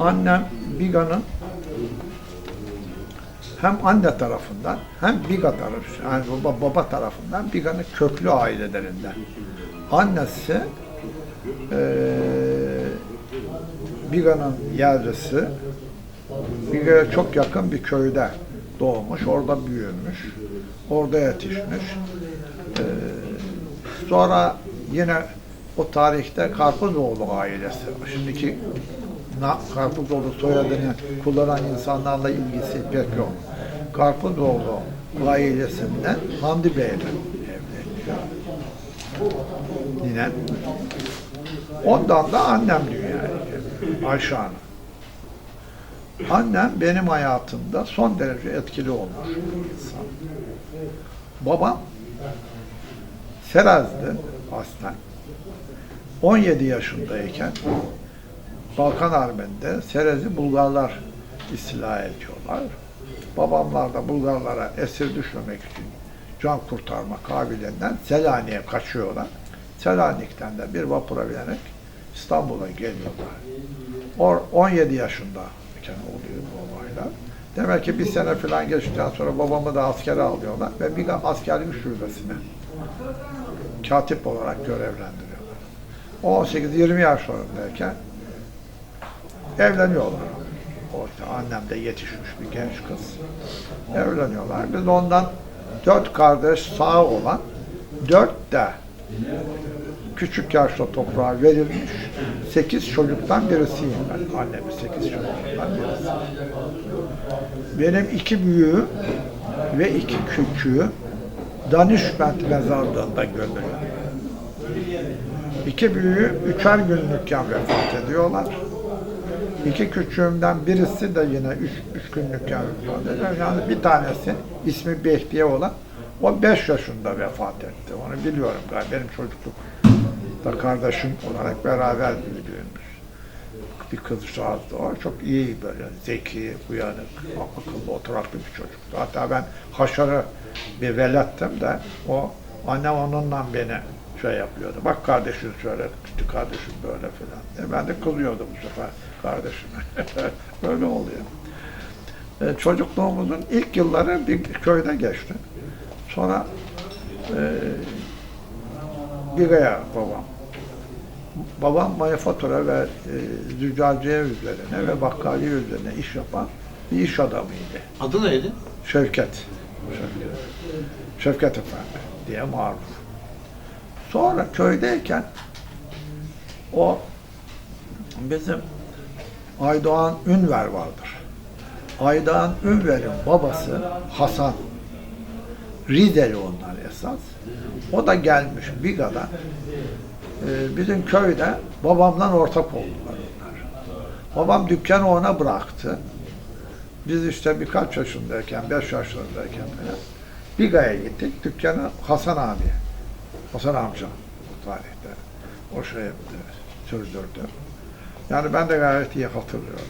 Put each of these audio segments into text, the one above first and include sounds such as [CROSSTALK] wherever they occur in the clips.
Annem Biga'nın hem anne tarafından hem Biga tarafı, yani baba, baba tarafından Biga'nın köklü ailelerinden. Annesi eee Biga'nın yerlisi, Biga'ya çok yakın bir köyde doğmuş, orada büyümüş, orada yetişmiş. Eee, sonra yine o tarihte Karpuzoğlu ailesi, şimdiki Karpuzoğlu soyadını kullanan insanlarla ilgisi pek yok. Karpuzoğlu ailesinden Hamdi Bey'le evleniyor. Yine. Ondan da annem dünyaya. Ayşe Hanım. Annem benim hayatımda son derece etkili olmuş insan. Babam Seraz'dı aslen. 17 yaşındayken Balkan Harbi'nde Serez'i Bulgarlar istila ediyorlar. Babamlar da Bulgarlara esir düşmemek için can kurtarma kabiliğinden Selanik'e kaçıyorlar. Selanik'ten de bir vapura binerek İstanbul'a geliyorlar. O 17 yaşındayken oluyor bu olaylar. Demek ki bir sene falan geçtikten sonra babamı da askere alıyorlar ve bir de askerlik şubesine katip olarak görevlendiriyorlar. 18-20 yaşlarındayken evleniyorlar. O işte annem de yetişmiş bir genç kız. Evleniyorlar. Biz ondan dört kardeş sağ olan dört de küçük yaşta toprağa verilmiş sekiz çocuktan birisiyim ben. Annemin sekiz çocuktan birisi. Benim iki büyüğüm ve iki küçüğü Danişment mezarlığında gömülü. İki büyüğü üçer günlükken vefat ediyorlar. İki küçüğümden birisi de yine üç, üç vefat ediyor. Yani bir tanesi ismi Behdiye olan o beş yaşında vefat etti. Onu biliyorum galiba. Benim çocukluk da kardeşim olarak beraber büyümüş. Bir kızcağızdı o. Çok iyi böyle zeki, uyanık, akıllı, oturaklı bir çocuktu. Hatta ben haşarı bir velettim de o annem onunla beni şey yapıyordu. Bak kardeşin şöyle, küçük kardeşim böyle filan. E ben de kılıyordum bu sefer kardeşime. [LAUGHS] böyle oluyor. E, çocukluğumuzun ilk yılları bir köyde geçti. Sonra e, Biga'ya babam. Babam manifatura ve e, züccaciye üzerine ve bakkaliye üzerine iş yapan bir iş adamıydı. Adı neydi? Şevket. Şevket. Şevket Efendi diye maruf. Sonra köydeyken o bizim Aydoğan Ünver vardır. Aydoğan Ünver'in babası Hasan. Rizeli onlar esas. O da gelmiş Biga'da. Ee, bizim köyde babamla ortak oldular onlar. Babam dükkanı ona bıraktı. Biz işte birkaç yaşındayken, beş yaşlarındayken falan Biga'ya gittik. Dükkanı Hasan abi, Hasan amca o tarihte. O şey yaptı, sürdürdü. Yani ben de gayet iyi hatırlıyorum.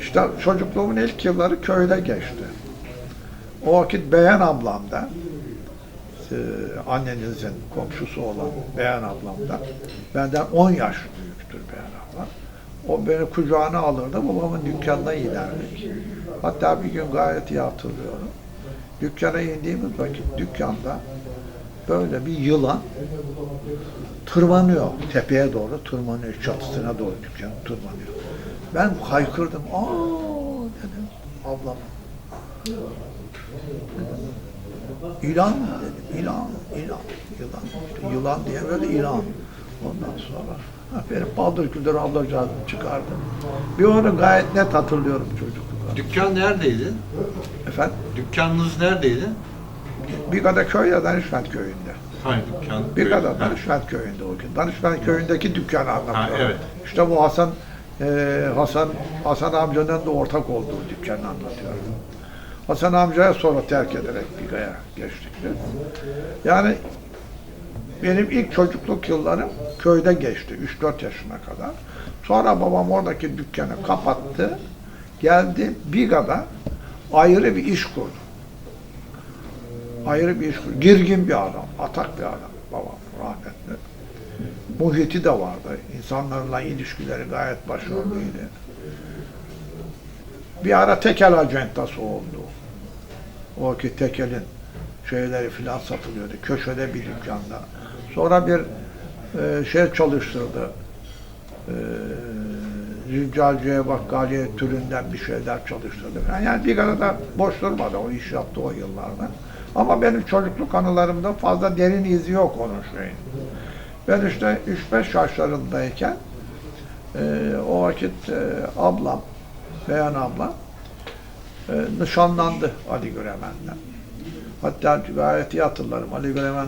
İşte çocukluğumun ilk yılları köyde geçti. O vakit Beyan ablam da, e, annenizin komşusu olan Beyan ablam da, benden 10 yaş büyüktür Beyan ablam. O beni kucağına alırdı, babamın dükkanına inerdik. Hatta bir gün gayet iyi hatırlıyorum. Dükkana indiğimiz vakit dükkanda böyle bir yılan tırmanıyor. Tepeye doğru tırmanıyor. Çatısına doğru dükkan tırmanıyor. Ben haykırdım. Aa dedim ablam. İlan dedim. İlan, ilan, yılan. İşte yılan diye böyle ilan. Ondan sonra [LAUGHS] benim paldır küldür ablacağım çıkardı. Bir onu gayet net hatırlıyorum çocuklukta. Dükkan neredeydi? Efendim, Dükkanınız neredeydi? Bir kadar köy ya Danışment köyünde. Hangi dükkan? Bir Ha. Danışment köyünde o gün. Danışment köyündeki dükkanı anlatıyorum. Ha, evet. İşte bu Hasan e, Hasan Hasan amcanın da ortak olduğu dükkanı anlatıyorum. Hasan amcaya sonra terk ederek Biga'ya geçtik biz. Yani benim ilk çocukluk yıllarım köyde geçti. 3-4 yaşına kadar. Sonra babam oradaki dükkanı kapattı. Geldi Biga'da ayrı bir iş kurdu. Ayrı bir iş kurdu. Girgin bir adam, atak bir adam babam rahmetli. muhiti de vardı. İnsanlarla ilişkileri gayet başarılıydı. Bir ara tekel acentası oldu. O vakit tekelin şeyleri filan satılıyordu. Köşede bir dükkanda. Sonra bir e, şey çalıştırdı. E, Züccalciye bakkaliye türünden bir şeyler çalıştırdı. Yani bir arada boş durmadı. O iş yaptı o yıllarda. Ama benim çocukluk anılarımda fazla derin izi yok onun şeyin. Ben işte 3-5 yaşlarındayken e, o vakit e, ablam, Beyan ablam e, nişanlandı Ali Göremen'den. Hatta gayet iyi hatırlarım. Ali Göremen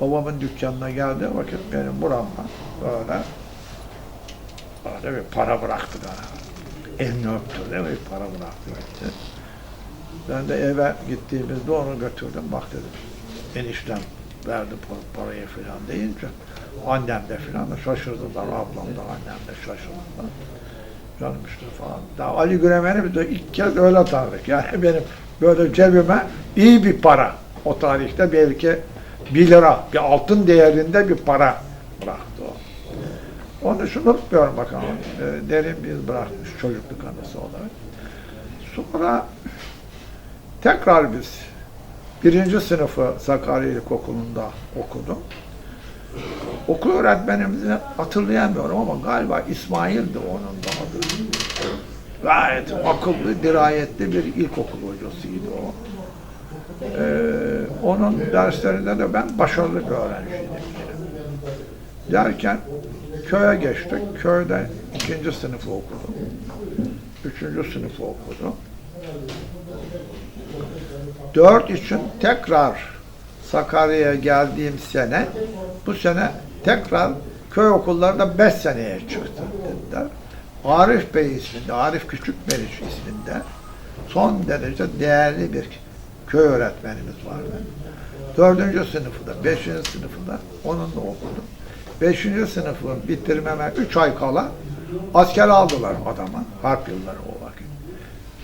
babamın dükkanına geldi. O vakit benim buramda böyle böyle bir para bıraktı bana. Elini öptü değil mi? Para bıraktı gitti. Ben de eve gittiğimizde onu götürdüm. Bak dedim. Eniştem verdi pa- parayı falan deyince annem de falan da şaşırdılar. Ablam da annem de şaşırdılar. Canım işte falan. Daha Ali Güremen'i de ilk kez öyle tanıdık. Yani [LAUGHS] benim böyle cebime iyi bir para. O tarihte belki bir lira, bir altın değerinde bir para bıraktı o. Onu şunu unutmuyorum bakalım. E, derin bir bırakmış çocukluk anısı olarak. Sonra tekrar biz birinci sınıfı Sakarya İlkokulu'nda okudum. Okul öğretmenimizi hatırlayamıyorum ama galiba İsmail'di onun da adı. Gayet akıllı, dirayetli bir ilkokul hocasıydı o. Ee, onun derslerinde de ben başarılı bir öğrenciydim. Derken köye geçtik. Köyde ikinci sınıfı okudum. Üçüncü sınıfı okudum. Dört için tekrar Sakarya'ya geldiğim sene, bu sene tekrar köy okullarında beş seneye çıktı dediler. Arif Bey isminde, Arif Küçükmeriç isminde son derece değerli bir köy öğretmenimiz vardı. Dördüncü sınıfı da, beşinci sınıfı da onunla okudum. Beşinci sınıfı bitirmeme üç ay kala asker aldılar adama, harp yılları o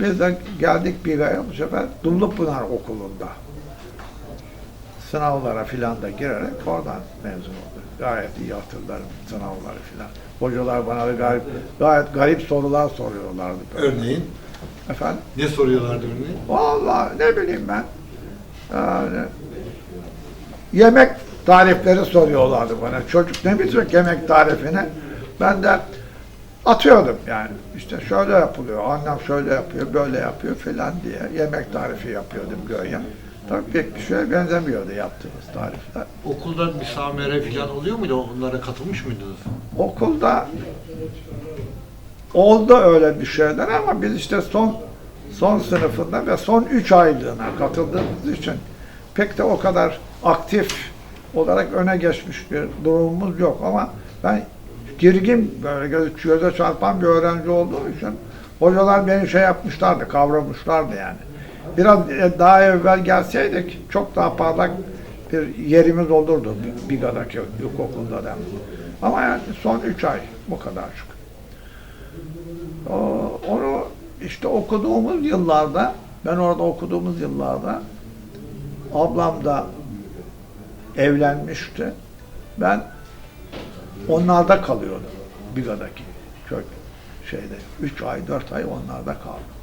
vakit. Biz de geldik Biga'ya bu sefer Dumlupınar Okulu'nda sınavlara filan da girerek oradan mezun olduk. Gayet iyi hatırlarım sınavları filan. Hocalar bana da gayet, gayet garip sorular soruyorlardı. Böyle. Örneğin Efendim? ne soruyorlardı örneğin? Vallahi ne bileyim ben. Yani, yemek tarifleri soruyorlardı bana. Çocuk ne bilecek yemek tarifini? Ben de atıyordum yani. İşte şöyle yapılıyor, annem şöyle yapıyor, böyle yapıyor filan diye yemek tarifi yapıyordum göğe. Tabii pek bir şeye benzemiyordu yaptığımız tarifler. Okulda müsamere falan oluyor muydu? Onlara katılmış mıydınız? Okulda oldu öyle bir şeyler ama biz işte son son sınıfında ve son üç aylığına katıldığımız için pek de o kadar aktif olarak öne geçmiş bir durumumuz yok ama ben girgin böyle göz, göze çarpan bir öğrenci olduğum için hocalar beni şey yapmışlardı, kavramışlardı yani. Biraz daha evvel gelseydik çok daha parlak bir yerimiz olurdu Biga'daki ilkokulda da. Ama yani son üç ay bu kadarcık. O- Onu işte okuduğumuz yıllarda, ben orada okuduğumuz yıllarda ablam da evlenmişti. Ben onlarda kalıyordum. Biga'daki köy şeyde. Üç ay, dört ay onlarda kaldım.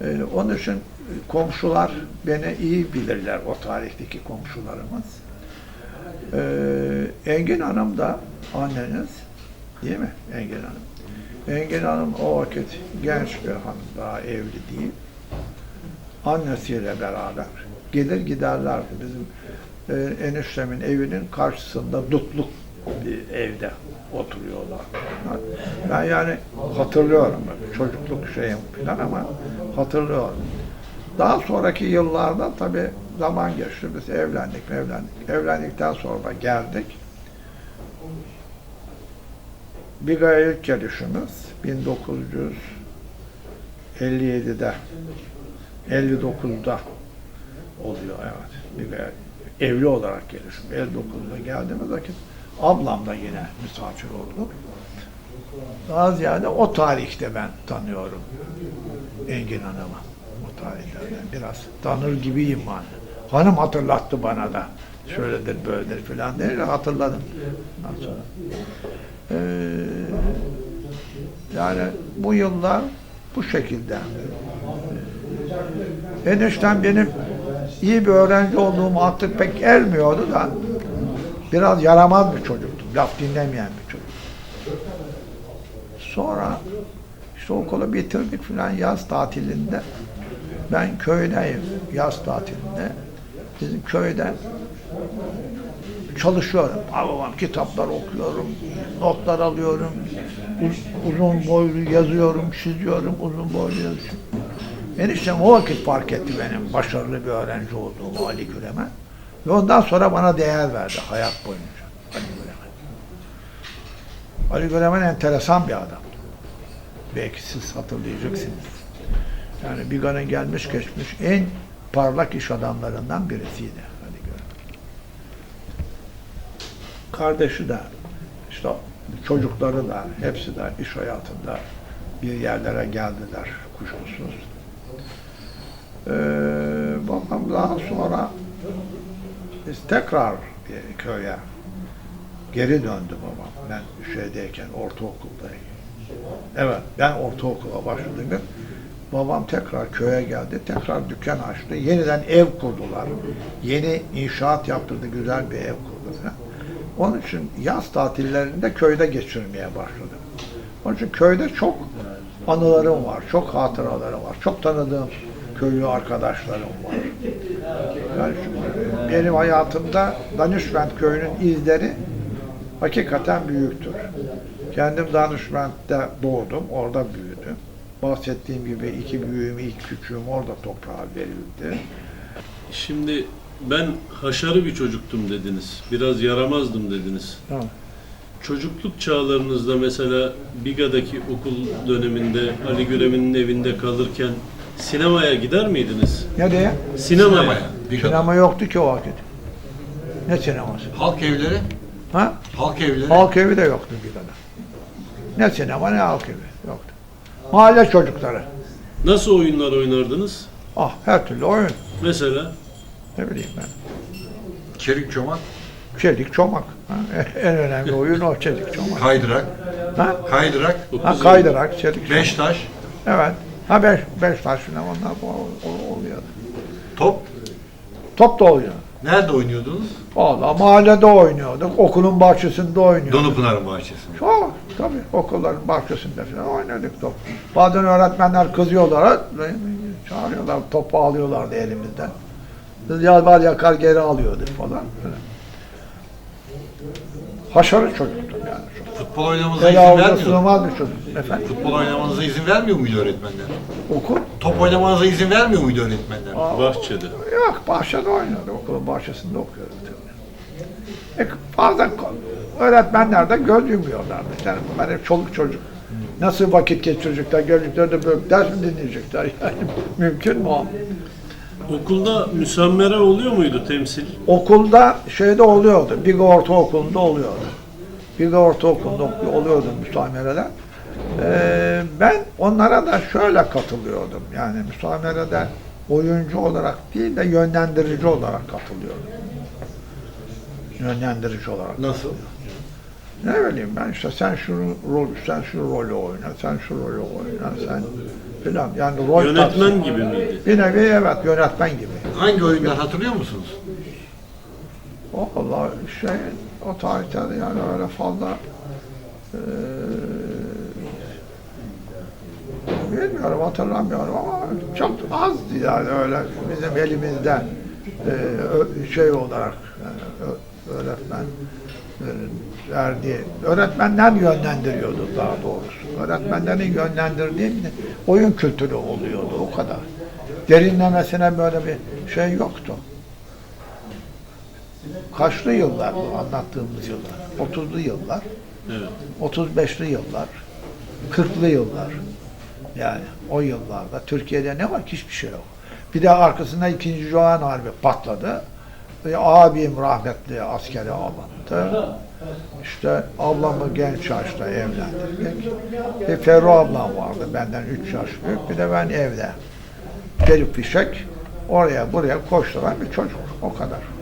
Ee, onun için komşular beni iyi bilirler, o tarihteki komşularımız. Ee, Engin Hanım da anneniz, değil mi Engin Hanım? Engin Hanım o vakit genç bir hanım, daha evli değil. Annesiyle beraber gelir giderlerdi. Bizim e, eniştemin evinin karşısında dutluk bir evde oturuyorlar. Ben yani hatırlıyorum çocukluk şeyim falan ama hatırlıyorum. Daha sonraki yıllarda tabii zaman geçti. Biz evlendik, evlendik. Evlendikten sonra geldik. Biga'ya ilk gelişimiz 1957'de 59'da oluyor evet. Biga'ya evli olarak gelişim. 59'da geldiğimiz vakit ablamla yine misafir olduk. Daha ziyade o tarihte ben tanıyorum Engin Hanım'ı. O tarihlerden biraz tanır gibiyim hani. Hanım hatırlattı bana da şöyledir böyledir filan diye hatırladım. Sonra. Ee, yani bu yıllar bu şekilde. Ee, eniştem benim iyi bir öğrenci olduğumu artık pek ermiyordu da biraz yaramaz bir çocuktum. Laf dinlemeyen bir çocuk. Sonra işte okulu bitirdik filan yaz tatilinde. Ben köydeyim yaz tatilinde. Bizim köyde çalışıyorum. Babam kitaplar okuyorum, notlar alıyorum, uz- uzun boylu yazıyorum, çiziyorum, uzun boylu yazıyorum. Eniştem o vakit fark etti benim başarılı bir öğrenci olduğumu Ali Gülemen. Ve ondan sonra bana değer verdi hayat boyunca Ali Gülemen. Ali Gülemen enteresan bir adam. Belki siz hatırlayacaksınız. Yani Biga'nın gelmiş geçmiş en parlak iş adamlarından birisiydi Ali Gülemen. Kardeşi de işte çocukları da hepsi de iş hayatında bir yerlere geldiler kuşkusuz. Ee, babam daha sonra biz tekrar köye geri döndü babam. Ben şeydeyken ortaokuldayım. Evet ben ortaokula başladım. Babam tekrar köye geldi. Tekrar dükkan açtı. Yeniden ev kurdular. Yeni inşaat yaptırdı. Güzel bir ev kurdu falan. Onun için yaz tatillerinde köyde geçirmeye başladım. Onun için köyde çok anılarım var. Çok hatıralarım var. Çok tanıdığım köylü arkadaşlarım var. Yani benim hayatımda Danışment köyünün izleri hakikaten büyüktür. Kendim Danışment'te doğdum, orada büyüdüm. Bahsettiğim gibi iki büyüğüm, ilk küçüğüm orada toprağa verildi. Şimdi ben haşarı bir çocuktum dediniz. Biraz yaramazdım dediniz. Tamam. Çocukluk çağlarınızda mesela Biga'daki okul döneminde Ali Gülemin'in evinde kalırken sinemaya gider miydiniz? Ne diye? Sinemaya. Bir Sinema yoktu ki o vakit. Ne sineması? Halk evleri, Ha? halk evleri. Halk evi de yoktu bir kadar. Ne sinema ne halk evi yoktu. Mahalle çocukları. Nasıl oyunlar oynardınız? Ah her türlü oyun. Mesela Ne bileyim ben. Çelik çomak, Çelik çomak. Ha? En önemli oyun o çelik çomak. kaydırak, Ha? kaydırak, Ha kaydırak, çelik çomak. beş taş, Evet. Ha beş, beş taş falan onlar oluyordu. top. Top da oluyor. Nerede oynuyordunuz? Valla mahallede oynuyorduk, okulun bahçesinde oynuyorduk. Donupınar bahçesinde. Çok tabii okulların bahçesinde falan oynadık top. Bazen öğretmenler kızıyorlar, çağırıyorlar, topu alıyorlardı elimizden. Biz yalvar yakar geri alıyorduk falan. Haşarı çocuktum yani. Futbol oynamanıza izin vermiyor. sığmaz bir çocuk. Efendim, Futbol oynamanıza izin vermiyor muydu öğretmenler? okul Top oynamanıza izin vermiyor muydu öğretmenler? bahçede. Yok, bahçede oynuyordu. Okulun bahçesinde okuyorduk tabii. E, bazen öğretmenler de göz yumuyorlardı. Yani hep çoluk çocuk. Nasıl vakit geçirecekler, gördükleri de böyle ders mi dinleyecekler [LAUGHS] yani mümkün mü o? Okulda müsammere oluyor muydu temsil? Okulda şeyde oluyordu, Biga Ortaokulu'nda oluyordu. Biga Ortaokulu'nda oku- oluyordu müsamereler. Ee, ben onlara da şöyle katılıyordum. Yani müsamerede oyuncu olarak değil de yönlendirici olarak katılıyordum. Yönlendirici olarak. Nasıl? Ne bileyim ben işte sen şu rol, sen şu rolü oyna, sen şu rolü oyna, sen filan. Yani rol Yönetmen gibi miydi? Bir nevi evet yönetmen gibi. Hangi oyunlar hatırlıyor musunuz? Valla şey o tarihte de yani öyle fazla eee bilmiyorum hatırlamıyorum ama çok azdı yani öyle bizim elimizde ö- şey olarak yani ö- öğretmen verdiği öğretmenler yönlendiriyordu daha doğrusu. Öğretmenlerin yönlendirdiği oyun kültürü oluyordu o kadar. Derinlemesine böyle bir şey yoktu. Kaçlı yıllar bu anlattığımız yıllar? 30'lu yıllar, Evet. 35'li yıllar, 40'lı yıllar. Yani o yıllarda Türkiye'de ne var ki hiçbir şey yok. Bir de arkasında 2. Cihan Harbi patladı. E, abim rahmetli askere alındı. İşte ablamı genç yaşta evlendirdik. Bir Ferru ablam vardı benden 3 yaş büyük. Bir de ben evde. Gelip fişek oraya buraya koşturan bir çocuk. O kadar.